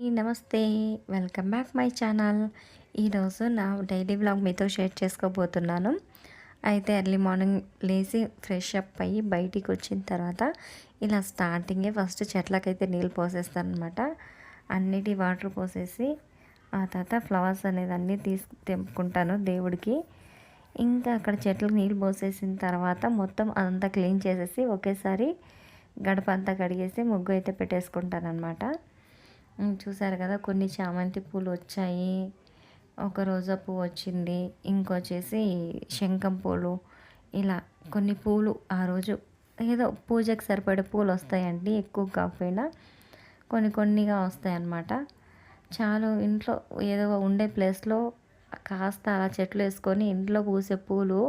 నమస్తే welcome back my channel. ఈరోజు నా డైలీ బ్లాగ్ మీతో షేర్ చేసుకోబోతున్నాను. అయితే ఎర్లీ మార్నింగ్ లేచి ఫ్రెష్ అప్ అయ్యి బయటికి వచ్చిన తర్వాత ఇలా స్టార్టింగే ఫస్ట్ చెట్లకైతే నీళ్ళు పోసేస్తాను అనమాట అన్నిటి వాటర్ పోసేసి ఆ తర్వాత ఫ్లవర్స్ అనేది అన్నీ తీసు తెంపుకుంటాను దేవుడికి. ఇంకా అక్కడ చెట్లకు నీళ్ళు పోసేసిన తర్వాత మొత్తం అదంతా క్లీన్ చేసేసి ఒకేసారి గడప అంతా కడిగేసి ముగ్గు అయితే పెట్టేసుకుంటాను అనమాట చూసారు కదా కొన్ని చామంతి పూలు వచ్చాయి. ఒక రోజా పువ్వు వచ్చింది. ఇంకొచ్చేసి శంఖం పూలు. ఇలా కొన్ని పూలు ఆ రోజు ఏదో పూజకి సరిపడే పూలు వస్తాయండి ఎక్కువ కాకపోయినా కొన్ని కొన్నిగా వస్తాయి అన్నమాట చాలు ఇంట్లో ఏదో ఉండే ప్లేస్లో కాస్త అలా చెట్లు వేసుకొని ఇంట్లో పూసే పూలు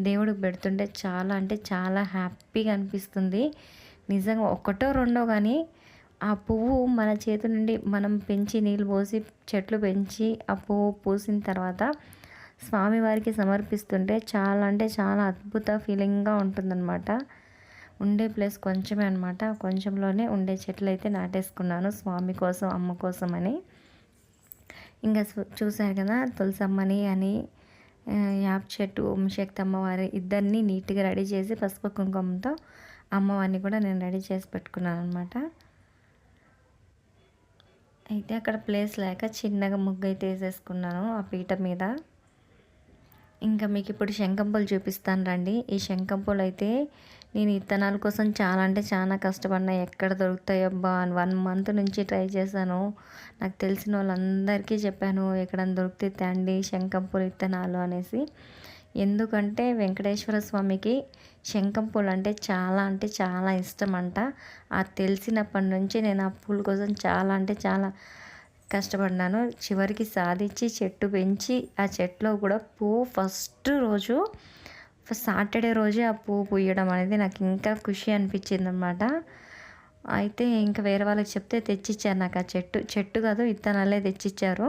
దేవుడికి పెడుతుంటే చాలా అంటే చాలా హ్యాపీగా అనిపిస్తుంది. నిజంగా ఒకటో రెండో కానీ ఆ పువ్వు మన చేతి నుండి మనం పెంచి నీళ్ళు పోసి చెట్లు పెంచి ఆ పువ్వు పూసిన తర్వాత స్వామివారికి సమర్పిస్తుంటే చాలా అంటే చాలా అద్భుత ఫీలింగ్గా ఉంటుందన్నమాట. ఉండే ప్లేస్ కొంచెమే అనమాట కొంచెంలోనే ఉండే చెట్లు అయితే నాటేసుకున్నాను స్వామి కోసం అమ్మ కోసం అని. ఇంకా చూసారు కదా తులసమ్మని అని యాప్ చెట్టు ఓంశక్తి అమ్మవారి ఇద్దరిని నీట్గా రెడీ చేసి పసుపు కుంకుమతో అమ్మవారిని కూడా నేను రెడీ చేసి పెట్టుకున్నాను అనమాట అయితే అక్కడ ప్లేస్ లేక చిన్నగా ముగ్గు అయితే వేసేసుకున్నాను ఆ పీట మీద. ఇంకా మీకు ఇప్పుడు శంఖంపూలు చూపిస్తాను రండి. ఈ శంఖంపూలు అయితే నేను ఇత్తనాల కోసం చాలా అంటే చాలా కష్టపడినా ఎక్కడ దొరుకుతాయో అబ్బా వన్ మంత్ నుంచి ట్రై చేశాను. నాకు తెలిసిన వాళ్ళందరికీ చెప్పాను ఎక్కడన్నా దొరికితే తండి శంఖంపూలు ఇత్తనాలు అనేసి. ఎందుకంటే వెంకటేశ్వర స్వామికి శంఖం పూలు అంటే చాలా అంటే చాలా ఇష్టం అంట ఆ తెలిసినప్పటి నుంచి నేను ఆ పూల కోసం చాలా అంటే చాలా కష్టపడినాను చివరికి సాధించి చెట్టు పెంచి ఆ చెట్లో కూడా పువ్వు ఫస్ట్ రోజు సాటర్డే రోజే ఆ పువ్వు పూయడం అనేది నాకు ఇంకా ఖుషి అనిపించింది అనమాట అయితే ఇంకా వేరే వాళ్ళకి చెప్తే తెచ్చిచ్చారు నాకు ఆ చెట్టు. చెట్టు కాదు ఇత్తనాలే తెచ్చిచ్చారు.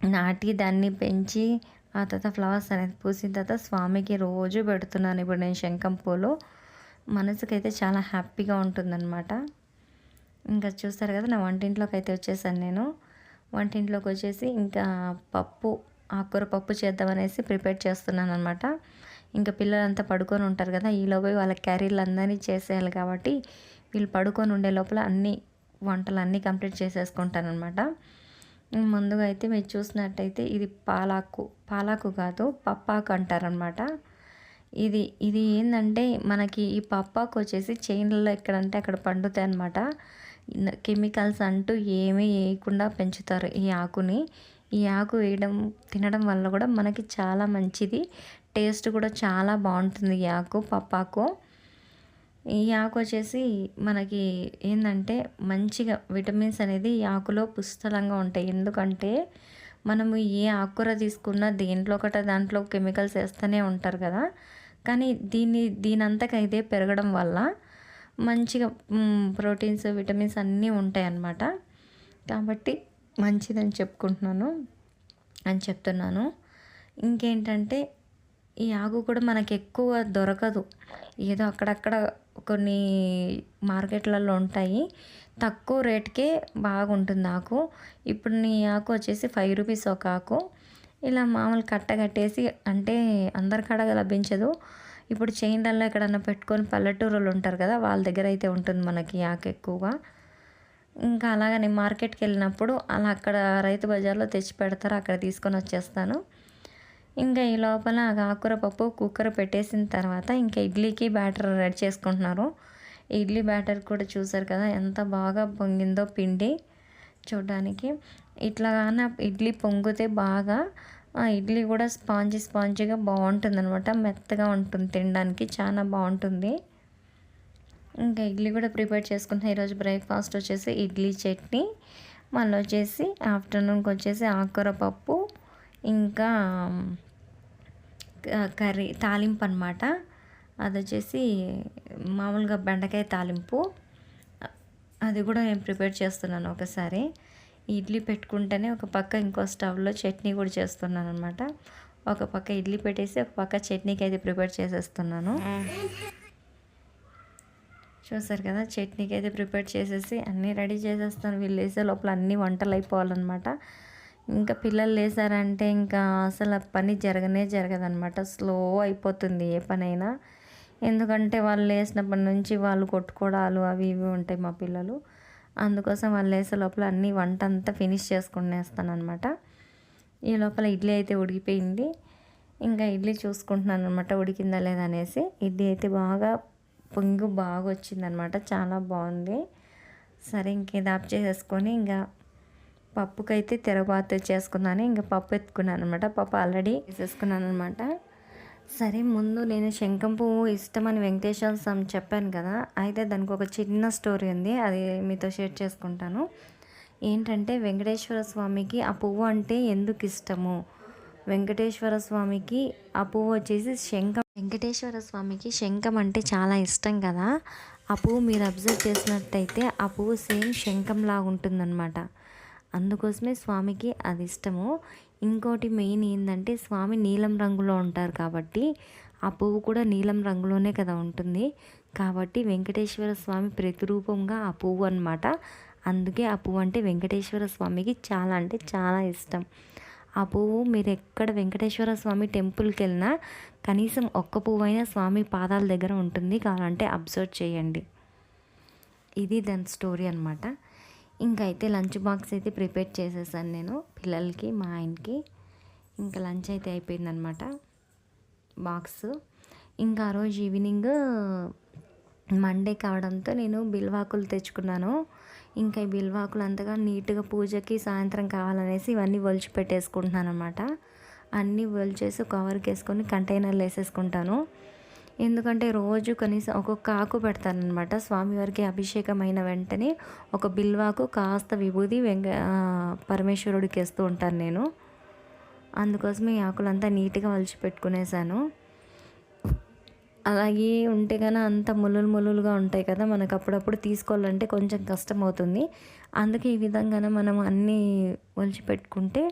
నాటి దాన్ని పెంచి ఆ తర్వాత ఫ్లవర్స్ అనేది పూసిన తర్వాత స్వామికి రోజు పెడుతున్నాను. ఇప్పుడు నేను శంఖం పూలు. మనసుకైతే చాలా హ్యాపీగా ఉంటుందన్నమాట. ఇంకా చూస్తారు కదా నా వంటింట్లోకి అయితే వచ్చేసాను నేను. వంటింట్లోకి వచ్చేసి ఇంకా పప్పు ఆకుకూర పప్పు చేద్దామనేసి ప్రిపేర్ చేస్తున్నాను అనమాట ఇంకా పిల్లలంతా పడుకొని ఉంటారు కదా ఈలోపు వాళ్ళ క్యారీలు అందరినీ చేసేయాలి కాబట్టి వీళ్ళు పడుకొని ఉండే లోపల అన్ని వంటలు అన్నీ కంప్లీట్ చేసేసుకుంటాను అనమాట ముందుగా అయితే మీరు చూసినట్టయితే ఇది పాలాకు. పాలాకు కాదు పప్పాకు అంటారనమాట ఇది ఇది ఏంటంటే మనకి ఈ పప్పాకు వచ్చేసి చైన్లలో ఎక్కడంటే అక్కడ పండుతాయి అనమాట కెమికల్స్ అంటూ ఏమీ వేయకుండా పెంచుతారు ఈ ఆకుని. ఈ ఆకు వేయడం తినడం వల్ల కూడా మనకి చాలా మంచిది. టేస్ట్ కూడా చాలా బాగుంటుంది ఈ ఆకు పప్పాకు. ఈ ఆకు వచ్చేసి మనకి ఏంటంటే మంచిగా విటమిన్స్ అనేది ఈ ఆకులో పుష్కలంగా ఉంటాయి. ఎందుకంటే మనము ఏ ఆకుకూర తీసుకున్నా దేంట్లో ఒకట దాంట్లో కెమికల్స్ వేస్తూనే ఉంటారు కదా. కానీ దీన్ని దీనంతకైతే పెరగడం వల్ల మంచిగా ప్రోటీన్స్ విటమిన్స్ అన్నీ ఉంటాయి అన్నమాట కాబట్టి మంచిదని చెప్పుకుంటున్నాను అని చెప్తున్నాను. ఇంకేంటంటే ఈ ఆకు కూడా మనకి ఎక్కువ దొరకదు. ఏదో అక్కడక్కడ కొన్ని మార్కెట్లలో ఉంటాయి. తక్కువ రేట్కే బాగుంటుంది ఆకు. ఇప్పుడు నీ ఆకు వచ్చేసి ఫైవ్ రూపీస్ ఒక ఆకు. ఇలా మామూలు కట్ట కట్టేసి అంటే అందరి కాడ లభించదు. ఇప్పుడు చైన్లలో ఎక్కడన్నా పెట్టుకొని పల్లెటూరులు ఉంటారు కదా వాళ్ళ దగ్గర అయితే ఉంటుంది మనకి ఆకు ఎక్కువగా. ఇంకా అలాగనే మార్కెట్కి వెళ్ళినప్పుడు అలా అక్కడ రైతు బజార్లో తెచ్చి పెడతారు అక్కడ తీసుకొని వచ్చేస్తాను. ఇంకా ఈ లోపల ఆకుకూర పప్పు కుక్కర్ పెట్టేసిన తర్వాత ఇంకా ఇడ్లీకి బ్యాటర్ రెడీ చేసుకుంటున్నారు. ఇడ్లీ బ్యాటర్ కూడా చూసారు కదా ఎంత బాగా పొంగిందో పిండి చూడడానికి. ఇట్లాగాన ఇడ్లీ పొంగితే బాగా ఇడ్లీ కూడా స్పాంజీ స్పాంజీగా బాగుంటుంది అనమాట మెత్తగా ఉంటుంది తినడానికి చాలా బాగుంటుంది. ఇంకా ఇడ్లీ కూడా ప్రిపేర్ చేసుకుంటున్నాను ఈరోజు బ్రేక్ఫాస్ట్ వచ్చేసి ఇడ్లీ చట్నీ మళ్ళీ వచ్చేసి ఆఫ్టర్నూన్కి వచ్చేసి ఆకుకూర పప్పు ఇంకా కర్రీ తాలింపు అనమాట అది వచ్చేసి మామూలుగా బెండకాయ తాలింపు. అది కూడా నేను ప్రిపేర్ చేస్తున్నాను ఒకసారి. ఇడ్లీ పెట్టుకుంటేనే ఒక పక్క ఇంకో స్టవ్లో చట్నీ కూడా చేస్తున్నాను అనమాట ఒక పక్క ఇడ్లీ పెట్టేసి ఒక పక్క చట్నీకి అయితే ప్రిపేర్ చేసేస్తున్నాను. చూసారు కదా చట్నీకి అయితే ప్రిపేర్ చేసేసి అన్నీ రెడీ చేసేస్తాను. వీళ్ళు వేసే లోపల అన్నీ వంటలు అయిపోవాలన్నమాట. ఇంకా పిల్లలు లేసారంటే ఇంకా అసలు పని జరగనే జరగదనమాట స్లో అయిపోతుంది ఏ పనైనా. ఎందుకంటే వాళ్ళు లేసినప్పటి నుంచి వాళ్ళు కొట్టుకోవడాలు అవి ఇవి ఉంటాయి మా పిల్లలు. అందుకోసం వాళ్ళు లేసే లోపల అన్ని వంట అంతా ఫినిష్ చేసుకునేస్తాను అనమాట ఈ లోపల ఇడ్లీ అయితే ఉడికిపోయింది. ఇంకా ఇడ్లీ చూసుకుంటున్నాను అనమాట ఉడికిందా లేదా అనేసి. ఇడ్లీ అయితే బాగా పొంగు బాగా వచ్చిందనమాట చాలా బాగుంది. సరే ఇంకేది ఆఫ్ చేసేసుకొని ఇంకా పప్పుకైతే తిరగబాతు చేసుకున్నాను. ఇంకా పప్పు ఎత్తుకున్నాను అనమాట పప్పు ఆల్రెడీ వేసేసుకున్నాను అనమాట సరే ముందు నేను శంఖం పువ్వు ఇష్టమని వెంకటేశ్వర స్వామి చెప్పాను కదా అయితే దానికి ఒక చిన్న స్టోరీ ఉంది. అది మీతో షేర్ చేసుకుంటాను. ఏంటంటే వెంకటేశ్వర స్వామికి ఆ పువ్వు అంటే ఎందుకు ఇష్టము? వెంకటేశ్వర స్వామికి ఆ పువ్వు వచ్చేసి శంఖం. వెంకటేశ్వర స్వామికి శంఖం అంటే చాలా ఇష్టం కదా. ఆ పువ్వు మీరు అబ్జర్వ్ చేసినట్టయితే ఆ పువ్వు సేమ్ శంఖంలాగా ఉంటుందన్నమాట. అందుకోసమే స్వామికి అది ఇష్టము. ఇంకోటి మెయిన్ ఏంటంటే స్వామి నీలం రంగులో ఉంటారు కాబట్టి ఆ పువ్వు కూడా నీలం రంగులోనే కదా ఉంటుంది. కాబట్టి వెంకటేశ్వర స్వామి ప్రతిరూపంగా ఆ పువ్వు అనమాట అందుకే ఆ పువ్వు అంటే వెంకటేశ్వర స్వామికి చాలా అంటే చాలా ఇష్టం. ఆ పువ్వు మీరు ఎక్కడ వెంకటేశ్వర స్వామి టెంపుల్కి వెళ్ళినా కనీసం ఒక్క పువ్వు అయినా స్వామి పాదాల దగ్గర ఉంటుంది. కావాలంటే అబ్జర్వ్ చేయండి. ఇది దాని స్టోరీ అనమాట ఇంకా అయితే లంచ్ బాక్స్ అయితే ప్రిపేర్ చేసేసాను నేను పిల్లలకి మా ఆయనకి. ఇంకా లంచ్ అయితే అయిపోయిందనమాట బాక్స్. ఇంకా ఆ రోజు ఈవినింగ్ మండే కావడంతో నేను బిల్వాకులు తెచ్చుకున్నాను. ఇంకా ఈ బిల్వాకులు అంతగా నీట్గా పూజకి సాయంత్రం కావాలనేసి ఇవన్నీ ఒలిచి పెట్టేసుకుంటున్నాను అనమాట అన్నీ ఒలిచేసి కవర్కి వేసుకొని కంటైనర్లు వేసేసుకుంటాను. ఎందుకంటే రోజు కనీసం ఒక్కొక్క ఆకు పెడతానమాట స్వామివారికి అభిషేకం అయిన వెంటనే ఒక బిల్వాకు కాస్త విభూది వెంక పరమేశ్వరుడికి వేస్తూ ఉంటాను నేను. అందుకోసం ఈ ఆకులంతా నీట్గా వలిచి పెట్టుకునేసాను అలాగే ఉంటే కానీ అంత ములులు ములులుగా ఉంటాయి కదా మనకు అప్పుడప్పుడు తీసుకోవాలంటే కొంచెం కష్టం అవుతుంది అందుకే ఈ విధంగానే మనం అన్నీ ఒలిచి పెట్టుకుంటే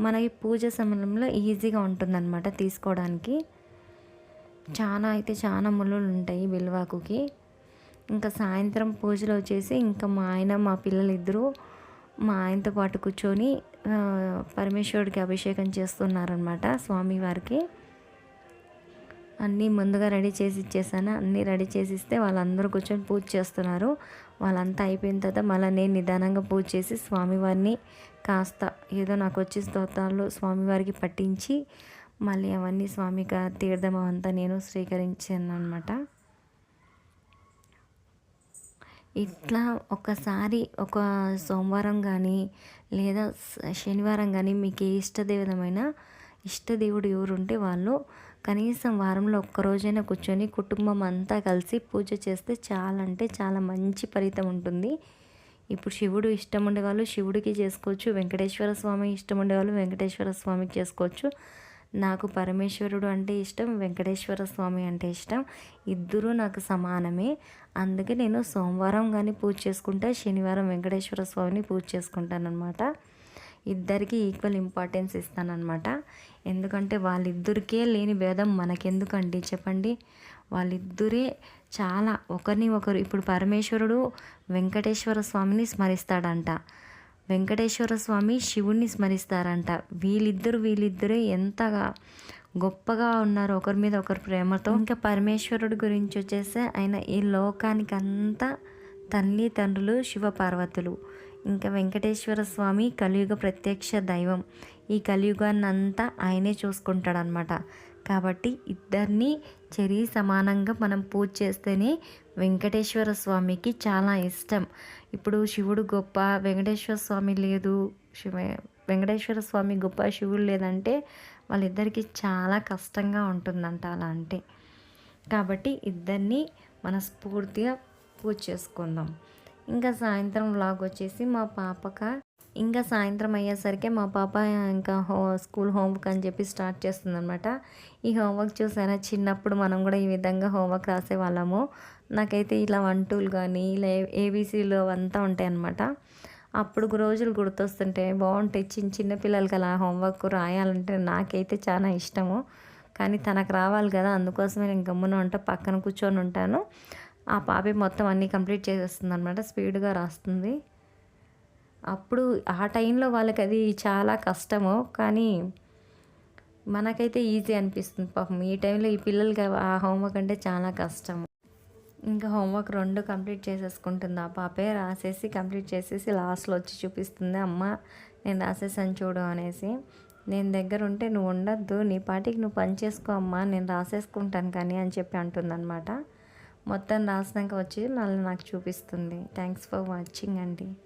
మనకి పూజ సమయంలో ఈజీగా ఉంటుందన్నమాట తీసుకోవడానికి. చాలా అయితే చాలా ముళ్ళులు ఉంటాయి బిల్వాకుకి ఇంకా సాయంత్రం పూజలు వచ్చేసి ఇంకా మా ఆయన మా పిల్లలు మా ఆయనతో పాటు కూర్చొని పరమేశ్వరుడికి అభిషేకం చేస్తున్నారనమాట స్వామివారికి అన్నీ ముందుగా రెడీ చేసి ఇచ్చేసాను. అన్నీ రెడీ చేసి ఇస్తే వాళ్ళందరూ కూర్చొని పూజ చేస్తున్నారు. వాళ్ళంతా అయిపోయిన తర్వాత మళ్ళీ నేను నిదానంగా పూజ చేసి స్వామివారిని కాస్త ఏదో నాకు వచ్చే స్తోత్రాలు స్వామివారికి పట్టించి మళ్ళీ అవన్నీ స్వామిక తీర్థం అంతా నేను స్వీకరించాను అనమాట ఇట్లా ఒకసారి ఒక సోమవారం కానీ లేదా శనివారం కానీ మీకు ఏ ఇష్టదేవిధమైన ఇష్టదేవుడు ఎవరుంటే వాళ్ళు కనీసం వారంలో ఒక్కరోజైనా కూర్చొని కుటుంబం అంతా కలిసి పూజ చేస్తే చాలా అంటే చాలా మంచి ఫలితం ఉంటుంది. ఇప్పుడు శివుడు ఇష్టం ఉండేవాళ్ళు శివుడికి చేసుకోవచ్చు వెంకటేశ్వర స్వామి ఇష్టం ఉండేవాళ్ళు వెంకటేశ్వర స్వామికి చేసుకోవచ్చు. నాకు పరమేశ్వరుడు అంటే ఇష్టం వెంకటేశ్వర స్వామి అంటే ఇష్టం. ఇద్దరూ నాకు సమానమే. అందుకే నేను సోమవారం కానీ పూజ చేసుకుంటా శనివారం వెంకటేశ్వర స్వామిని పూజ చేసుకుంటానమాట ఇద్దరికి ఈక్వల్ ఇంపార్టెన్స్ ఇస్తానన్నమాట. ఎందుకంటే వాళ్ళిద్దరికే లేని భేదం మనకెందుకండి చెప్పండి? వాళ్ళిద్దరే చాలా ఒకరిని ఒకరు ఇప్పుడు పరమేశ్వరుడు వెంకటేశ్వర స్వామిని స్మరిస్తాడంట. వెంకటేశ్వర స్వామి శివుణ్ణి స్మరిస్తారంట. వీళ్ళిద్దరు వీళ్ళిద్దరే ఎంతగా గొప్పగా ఉన్నారు ఒకరి మీద ఒకరి ప్రేమతో. ఇంకా పరమేశ్వరుడు గురించి వచ్చేసి ఆయన ఈ లోకానికి అంతా తల్లి తండ్రులు శివ పార్వతులు ఇంకా వెంకటేశ్వర స్వామి కలియుగ ప్రత్యక్ష దైవం. ఈ కలియుగాన్ని అంతా ఆయనే చూసుకుంటాడనమాట కాబట్టి ఇద్దరిని చెరి సమానంగా మనం పూజ చేస్తేనే వెంకటేశ్వర స్వామికి చాలా ఇష్టం. ఇప్పుడు శివుడు గొప్ప వెంకటేశ్వర స్వామి లేదు శివ వెంకటేశ్వర స్వామి గొప్ప శివుడు లేదంటే వాళ్ళిద్దరికీ చాలా కష్టంగా ఉంటుందంట అలా అంటే. కాబట్టి ఇద్దరిని మనస్ఫూర్తిగా పూజ చేసుకుందాం. ఇంకా సాయంత్రం వ్లాగ్ వచ్చేసి మా పాపక ఇంకా సాయంత్రం అయ్యేసరికి మా పాప ఇంకా హో స్కూల్ హోంవర్క్ అని చెప్పి స్టార్ట్ చేస్తుందనమాట ఈ హోంవర్క్ చూసారా? చిన్నప్పుడు మనం కూడా ఈ విధంగా హోంవర్క్ రాసేవాళ్ళము. నాకైతే ఇలా వన్ టూలు కానీ ఇలా ఏబీసీలు అవంతా ఉంటాయి అన్నమాట అప్పుడు రోజులు గుర్తొస్తుంటే బాగుంటాయి చిన్న చిన్న పిల్లలకి అలా హోంవర్క్ రాయాలంటే నాకైతే చాలా ఇష్టము. కానీ తనకు రావాలి కదా అందుకోసమే నేను గమ్మున ఉంటా పక్కన కూర్చొని ఉంటాను. ఆ పాపి మొత్తం అన్నీ కంప్లీట్ చేసేస్తుంది అనమాట స్పీడ్గా రాస్తుంది. అప్పుడు ఆ టైంలో వాళ్ళకి అది చాలా కష్టము. కానీ మనకైతే ఈజీ అనిపిస్తుంది. పాపం ఈ టైంలో ఈ పిల్లలకి ఆ హోంవర్క్ అంటే చాలా కష్టం ఇంకా హోంవర్క్ రెండు కంప్లీట్ చేసేసుకుంటుంది. ఆ పాపే రాసేసి కంప్లీట్ చేసేసి లాస్ట్లో వచ్చి చూపిస్తుంది. అమ్మ నేను రాసేసాను చూడు అనేసి. నేను దగ్గర ఉంటే నువ్వు ఉండొద్దు నీ పాటికి నువ్వు పని చేసుకో అమ్మా నేను రాసేసుకుంటాను కానీ అని చెప్పి అంటుందన్నమాట. మొత్తం రాసినాక వచ్చి మళ్ళీ నాకు చూపిస్తుంది. థ్యాంక్స్ ఫర్ వాచింగ్ అండి.